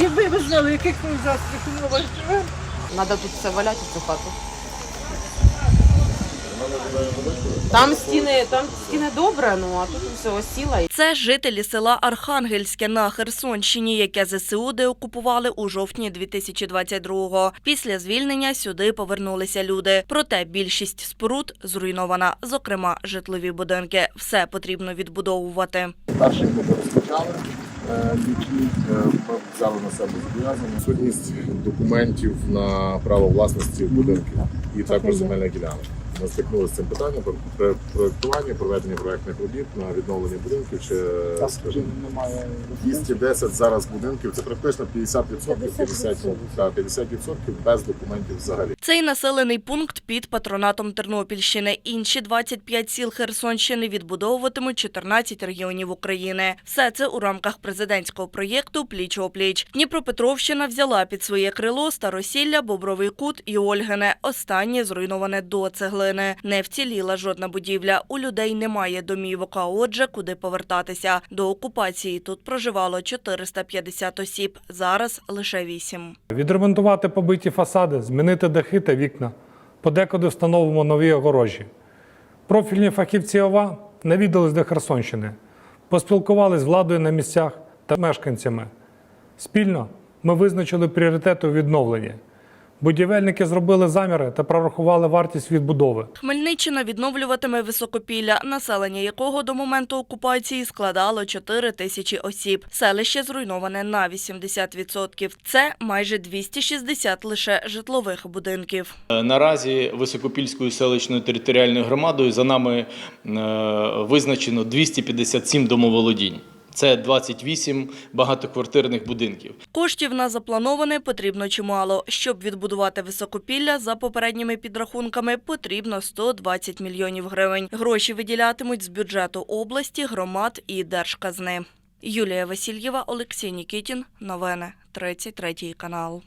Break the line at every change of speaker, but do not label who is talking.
Якби ви знали, яких ми застраху ми живемо.
Треба тут все валяти цю хату. Там стіни, там стіни добре, ну а тут все осіло.
Це жителі села Архангельське на Херсонщині, яке ЗСУ деокупували у жовтні 2022-го. Після звільнення сюди повернулися люди. Проте більшість споруд зруйнована, зокрема житлові будинки. Все потрібно відбудовувати.
Ми розпочали е, двічі. Е, Ми взяли на себе зобов'язання. Сутність документів на право власності будинків і також земельних ділянок. Стикнулися з цим питанням про про- проектування, проведення проектних робіт на відновлення будинків. Чи скажімо, 210 зараз будинків. Це практично 50%, 50%, та, 50% без документів взагалі.
Цей населений пункт під патронатом Тернопільщини. Інші 25 сіл Херсонщини відбудовуватимуть 14 регіонів України. Все це у рамках президентського проєкту Пліч опліч. Дніпропетровщина взяла під своє крило Старосілля, Бобровий кут і Ольгине. Останнє зруйноване до цеглини. Не вціліла жодна будівля. У людей немає домівок, а отже, куди повертатися. До окупації тут проживало 450 осіб. Зараз лише 8.
Відремонтувати побиті фасади, змінити дахи та вікна. Подекуди встановимо нові огорожі. Профільні фахівці ОВА навідались до Херсонщини, поспілкувались з владою на місцях та мешканцями. Спільно ми визначили пріоритети у відновленні. Будівельники зробили заміри та прорахували вартість відбудови.
Хмельниччина відновлюватиме високопілля, населення якого до моменту окупації складало 4 тисячі осіб. Селище зруйноване на 80%. Це майже 260 лише житлових будинків.
Наразі Високопільською селищною територіальною громадою за нами е, визначено 257 домоволодінь. Це 28 багатоквартирних будинків.
Коштів на заплановане потрібно чимало. Щоб відбудувати високопілля, за попередніми підрахунками, потрібно 120 мільйонів гривень. Гроші виділятимуть з бюджету області, громад і держказни. Юлія Васильєва, Олексій Нікітін. Новини. 33 канал.